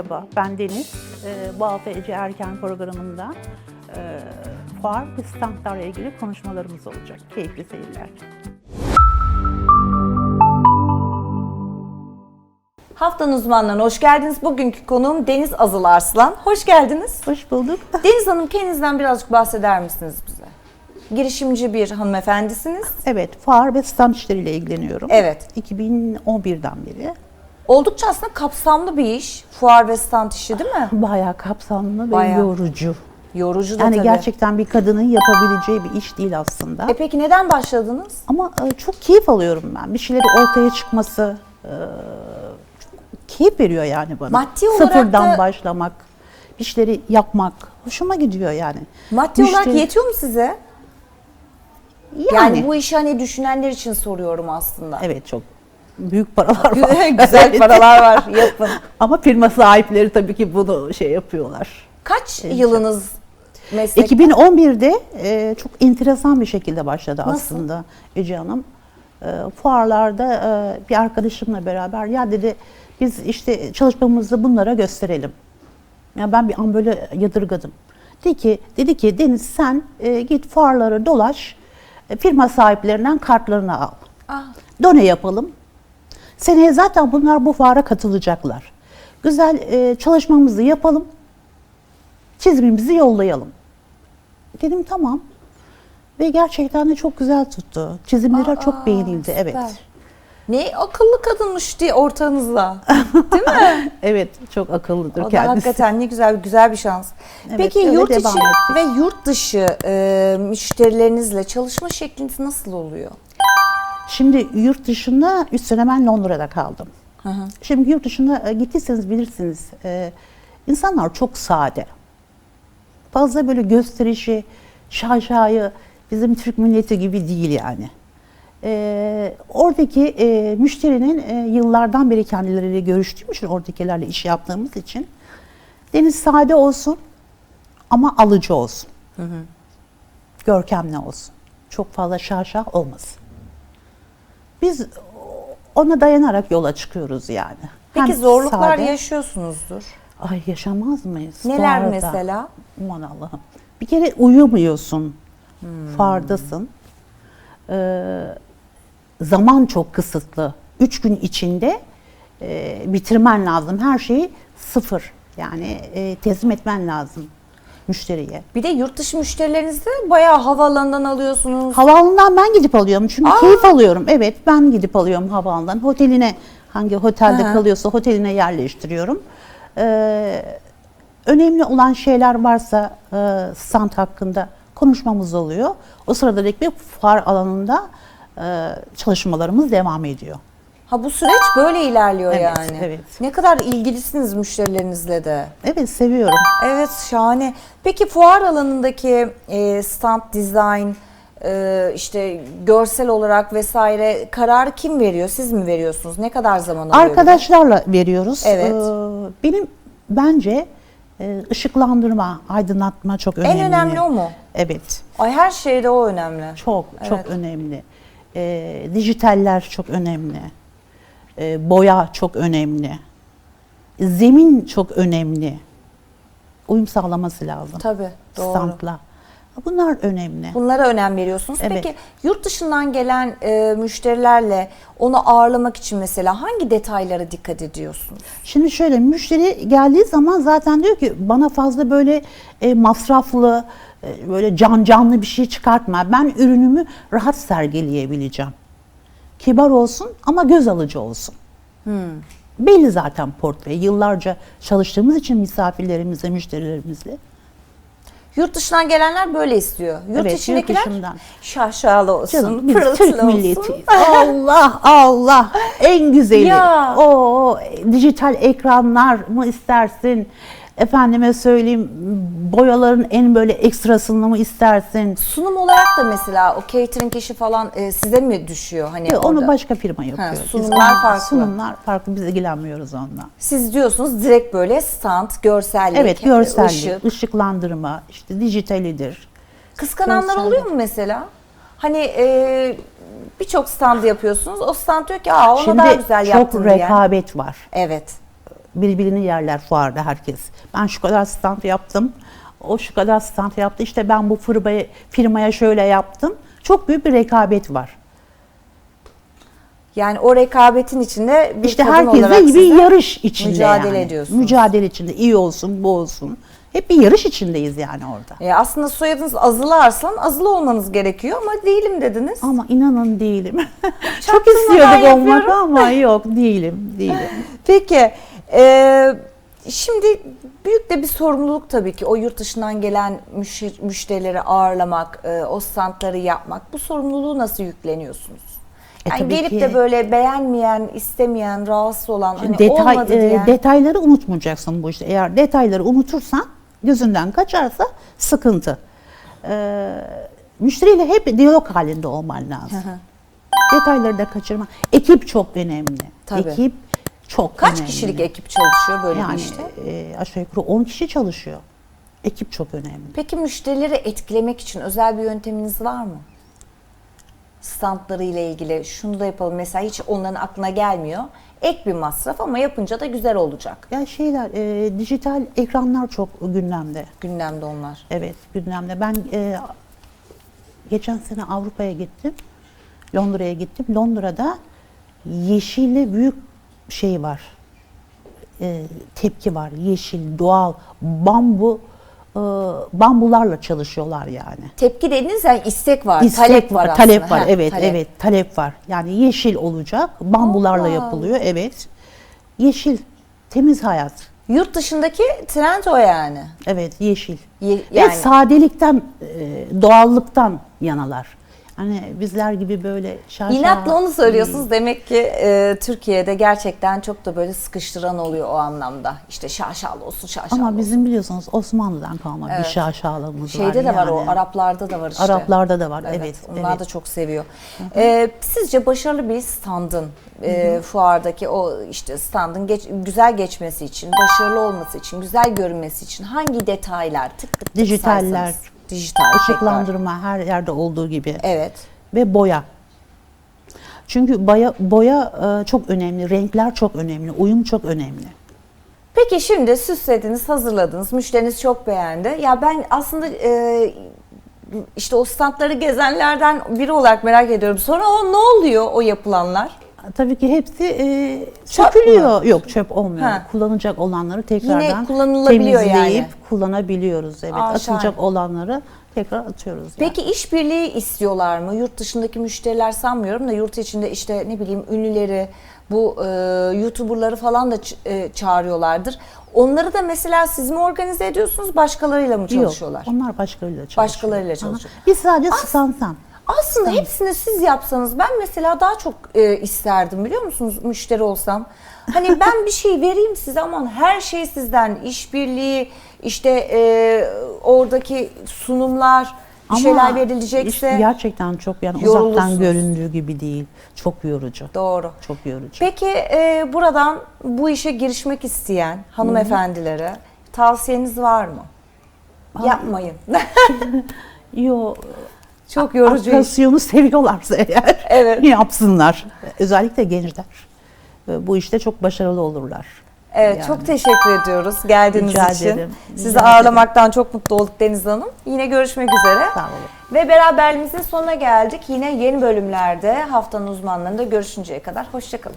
Merhaba, ben Deniz. Ee, bu hafta Ece Erken programında e, fuar ve standlarla ilgili konuşmalarımız olacak. Keyifli seyirler. Haftanın uzmanlarına hoş geldiniz. Bugünkü konuğum Deniz Azıl Arslan. Hoş geldiniz. Hoş bulduk. Deniz Hanım kendinizden birazcık bahseder misiniz bize? Girişimci bir hanımefendisiniz. Evet, fuar ve stand işleriyle ilgileniyorum. Evet. 2011'den beri Oldukça aslında kapsamlı bir iş. Fuar ve stand işi değil mi? bayağı kapsamlı ve Bayağı. yorucu. Yorucu da Yani tabii. gerçekten bir kadının yapabileceği bir iş değil aslında. E peki neden başladınız? Ama e, çok keyif alıyorum ben. Bir şeyleri ortaya çıkması e, çok keyif veriyor yani bana. Maddi olarak Sıfırdan da- başlamak, bir şeyleri yapmak hoşuma gidiyor yani. Maddi olarak Müşteri- yetiyor mu size? yani, Yani, bu işi hani düşünenler için soruyorum aslında. evet çok büyük paralar var. Güzel Evet. paralar var. Yapın. Ama firma sahipleri tabii ki bunu şey yapıyorlar. Kaç yılınız meslek? 2011'de e, çok enteresan bir şekilde başladı Nasıl? aslında Ece Hanım. E, fuarlarda e, bir arkadaşımla beraber ya dedi biz işte çalışmamızı bunlara gösterelim. Ya ben bir an böyle yadırgadım. Dedi ki, dedi ki Deniz sen e, git fuarları dolaş, e, firma sahiplerinden kartlarını al. Ah, Done yapalım. Seneye zaten bunlar bu fuara katılacaklar. Güzel e, çalışmamızı yapalım. Çizimimizi yollayalım. Dedim tamam. Ve gerçekten de çok güzel tuttu. Çizimleri Aa, çok beğenildi. Evet. süper. Ne akıllı kadınmış diye ortanızda. Değil mi? Evet, çok akıllıdır O da kendisi. hakikaten ne güzel güzel bir şans. Evet, Peki yurt içi ve yurt dışı e, müşterilerinizle çalışma şekliniz nasıl oluyor? Şimdi yurt dışında 3 sene ben Londra'da kaldım. Şimdi yurt dışına e, gittiyseniz bilirsiniz. e, insanlar çok sade. Fazla böyle gösterişi, şaşayı bizim Türk milleti gibi değil yani. E, oradaki e, müşterinin e, yıllardan beri kendileriyle görüştüğüm için, oradakilerle iş yaptığımız için deniz sade olsun ama alıcı olsun. Görkemli olsun. Çok fazla şaşa olmasın. Biz ona dayanarak yola çıkıyoruz yani. Peki Hem zorluklar sade- yaşıyorsunuzdur. Ay yaşamaz mıyız? Neler Fuarda. mesela? Aman Allah'ım. Bir kere uyumuyorsun. Hmm. Fardasın. Ee, zaman çok kısıtlı. Üç gün içinde e, bitirmen lazım. Her şeyi sıfır. Yani e, teslim etmen lazım müşteriye. Bir de yurt dışı müşterilerinizde bayağı havaalanından alıyorsunuz. Havaalanından ben gidip alıyorum. Çünkü Aa! keyif alıyorum. Evet ben gidip alıyorum havaalanından. Oteline hangi otelde hı. kalıyorsa oteline yerleştiriyorum. Ee, önemli olan şeyler varsa e, stand hakkında konuşmamız oluyor. O sırada bir fuar alanında e, çalışmalarımız devam ediyor. Ha bu süreç böyle ilerliyor Evet, yani. evet. Ne kadar ilgilisiniz müşterilerinizle de. Evet seviyorum. Evet şahane. Peki fuar alanındaki e, stand design e, işte görsel olarak vesaire kararı kim veriyor? Siz mi veriyorsunuz? Ne kadar zaman alıyor? de? Arkadaşlarla veriyoruz. Evet. Ee, benim bence e, ışıklandırma, aydınlatma çok önemli. En önemli o mu? Evet. Ay her şeyde o önemli. Çok çok önemli. Ee, dijitaller çok önemli. Ee, boya çok önemli. Zemin çok önemli. Uyum sağlaması lazım. Tabii doğru. Standla. Bunlar önemli. Bunlara önem veriyorsunuz. Evet. Peki yurt dışından gelen e, müşterilerle onu ağırlamak için mesela hangi detaylara dikkat ediyorsunuz? Şimdi şöyle müşteri geldiği zaman zaten diyor ki bana fazla böyle e, masraflı e, böyle can canlı bir şey çıkartma. Ben ürünümü rahat sergileyebileceğim. Kibar olsun ama göz alıcı olsun. Belli zaten portföy. Yıllarca çalıştığımız için misafirlerimizle, müşterilerimizle. Yurt dışından gelenler böyle istiyor. Yurt Evet, yurt içindekiler dışından. şaşalı olsun, Canım biz Türk olsun. milletiyiz. Allah Allah en güzeli. Ya. O dijital ekranlar mı istersin? Efendime söyleyeyim boyaların en böyle ekstrasını mı istersin? Sunum olarak da mesela o catering işi falan e, size mi düşüyor? Hani Onu orada? başka firma yapıyor. Biz sunumlar onu- farklı. Sunumlar farklı. Biz ilgilenmiyoruz onunla. Siz diyorsunuz direkt böyle stand, görsellik, Evet görsellik, ışık. ışıklandırma, işte dijitalidir. Kıskananlar Görsellik. oluyor mu mesela? Hani e, birçok stand yapıyorsunuz. O stand diyor ki Aa, ona daha Şimdi güzel çok yaptın diyen. rekabet var. Evet. Birbirini yerler fuarda herkes. Ben şu kadar stand yaptım. O şu kadar stand yaptı. İşte ben bu firmaya, firmaya şöyle yaptım. Çok büyük bir rekabet var. Yani o rekabetin içinde bir İşte kadın herkes olarak de bir yarış içinde mücadele yani. ediyorsunuz. Mücadele içinde. iyi olsun, bu olsun. Hep bir yarış içindeyiz yani orada. E, aslında soyadınız Azılı Arslan, Azılı olmanız gerekiyor ama değilim dediniz. Ama inanın değilim. Çok istiyorduk olmak ama yok değilim, değilim. Peki, e, şimdi büyük de bir sorumluluk tabii ki o yurt dışından gelen müşteri- müşterileri ağırlamak, e, o standları yapmak. Bu sorumluluğu nasıl yükleniyorsunuz? E, Yani tabii gelip ki. de böyle beğenmeyen, istemeyen, rahatsız olan hani Detay, olmadı e, diyen. detayları unutmayacaksın bu işte. Eğer detayları unutursan, gözünden kaçarsa sıkıntı. E, müşteriyle hep diyalog halinde olman lazım. Detayları da kaçırma. Ekip çok önemli. Tabii. Ekip çok Kaç önemli. kişilik ekip çalışıyor böyle bir Yani işte? e, aşağı yukarı 10 kişi çalışıyor. Ekip çok önemli. Peki müşterileri etkilemek için özel bir yönteminiz var mı? Standları ile ilgili şunu da yapalım mesela hiç onların aklına gelmiyor. Ek bir masraf ama yapınca da güzel olacak. Ya şeyler, e, dijital ekranlar çok gündemde. Gündemde onlar. Evet, gündemde. Ben e, geçen sene Avrupa'ya gittim. Londra'ya gittim. Londra'da yeşille büyük şey var. E, tepki var. Yeşil, doğal, bambu e, bambularla çalışıyorlar yani. Tepki dediniz yani istek var, İstek talep var, aslında. Talep var. Ha, evet, talep. evet. Talep var. Yani yeşil olacak. Bambularla Allah. yapılıyor. Evet. Yeşil, temiz hayat. Yurt dışındaki trend o yani. Evet, yeşil. Ye- Ve yani sadelikten, e, doğallıktan yanalar. Hani bizler gibi böyle şaşa... inatla onu söylüyorsunuz. Demek ki e, Türkiye'de gerçekten çok da böyle sıkıştıran oluyor o anlamda. İşte şaşalı olsun, şaşalı Ama olsun. bizim biliyorsunuz Osmanlı'dan kalma bir şaşalığımız var. Şeyde de var o. Araplarda da var işte. Araplarda da var, evet, Onlar evet. da çok seviyor. Ee, sizce başarılı bir standın e, fuardaki o işte standın geç- güzel geçmesi için, başarılı olması için, güzel görünmesi için hangi detaylar tık tık tık Dijitaller, saysanız? Dijital. Işıklandırma her yerde olduğu gibi. Evet. Ve boya. Çünkü boya, boya e, çok önemli, renkler çok önemli, uyum çok önemli. Peki şimdi süslediniz, hazırladınız, müşteriniz çok beğendi. Ya ben aslında e, işte o standları gezenlerden biri olarak merak ediyorum. Sonra o ne oluyor o yapılanlar? Tabii ki hepsi e, sökülüyor. Yok çöp olmuyor. Ha. Kullanacak olanları tekrardan kullanılabiliyor temizleyip yani. kullanabiliyoruz. Evet. Aa, Atılacak şahane. olanları tekrar atıyoruz. yani. Peki işbirliği istiyorlar mı? Yurt dışındaki müşteriler sanmıyorum da yurt içinde işte ne bileyim ünlüleri, bu e, YouTuber'ları falan da e, çağırıyorlardır. Onları da mesela siz mi organize ediyorsunuz, başkalarıyla mı çalışıyorlar? Yok, onlar başkalarıyla çalışıyor. Başkalarıyla Aha. çalışıyor. Biz sadece stansan. Aslında hepsini siz yapsanız ben mesela daha çok e, isterdim biliyor musunuz müşteri olsam. Hani ben bir şey vereyim size aman her şey sizden işbirliği işte e, oradaki sunumlar bir şeyler verilecekse gerçekten çok yani yorulursunuz. uzaktan göründüğü gibi değil. Çok yorucu. doğru. Çok yorucu. Peki e, buradan bu işe girişmek isteyen hanımefendilere tavsiyeniz var mı? Yapmayın. Yo, Çok yorucu iş. Pasyonu seviyorlarsa eğer Evet. yapsınlar. Özellikle gençler. E, Bu işte çok başarılı olurlar. Evet Yani. çok teşekkür ediyoruz geldiğiniz Rica için. ederim. Sizi Rica ağırlamaktan çok mutlu olduk Deniz Hanım. Yine görüşmek üzere. Sağ olun. Ve beraberliğimizin sonuna geldik. Yine yeni bölümlerde haftanın uzmanlarında görüşünceye kadar hoşçakalın.